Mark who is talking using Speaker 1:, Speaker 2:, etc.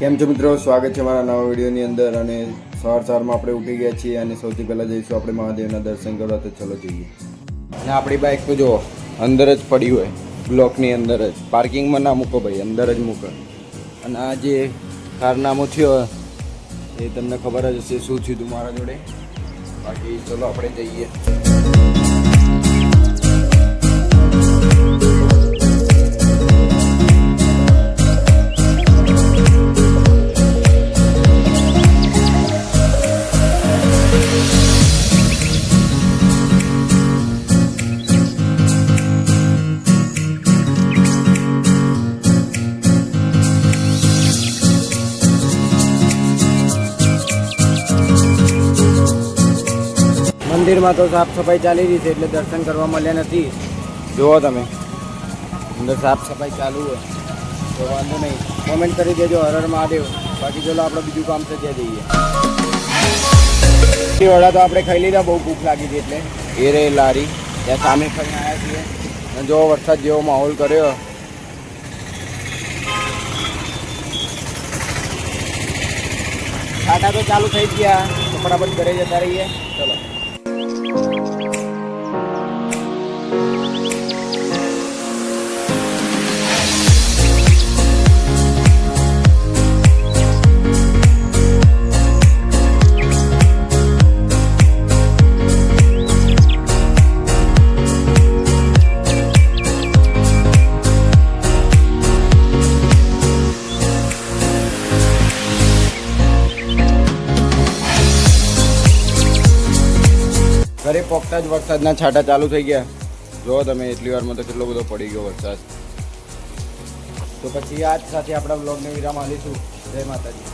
Speaker 1: કેમ છો મિત્રો? સ્વાગત છે મારા નવા વિડીયોની અંદર અને સવાર સવારમાં આપણે ઉઠી ગયા છીએ અને સૌથી પહેલાં જઈશું આપણે મહાદેવના દર્શન કરવા, તો ચલો જઈએ. અને આપણી બાઇક તો જુઓ, અંદર જ પડી હોય, બ્લોકની અંદર જ. પાર્કિંગમાં ના મૂકો ભાઈ, અંદર જ મૂકો. અને આ જે કારનામું થયો, એ તમને ખબર જ હશે, શું થયું મારા જોડે? બાકી ચલો આપણે જઈએ. મંદિરમાં તો સાફ સફાઈ ચાલી રહી છે એટલે દર્શન કરવા મળ્યા નથી. જુઓ તમે. અંદર સાફ સફાઈ ચાલુ હોય. તો વાંધો નહીં. કોમેન્ટ કરી દેજો હરર હર મહાદેવ. બાકી ચલો આપણે બીજું કામ છે ત્યાં જઈએ. વડા તો આપણે ખાઈ લીધા, બહુ ભૂખ લાગી હતી એટલે. એ રે લારી. ત્યાં સામે ખાઈને આવ્યા છીએ. અને જો વરસાદ જેવો માહોલ કર્યો. કાંટા તો ચાલુ થઈ ગયા. ફટાફટ ઘરે જતા રહીએ. ચલો. ઘરે પોકતા જ વરસાદના છાંટા ચાલુ થઈ ગયા. જો તમે એટલી વારમાં તો કેટલો બધો પડી ગયો વરસાદ. તો પછી આજ સાથે આપણા બ્લોગને વિરામ આલીશું જય માતાજી.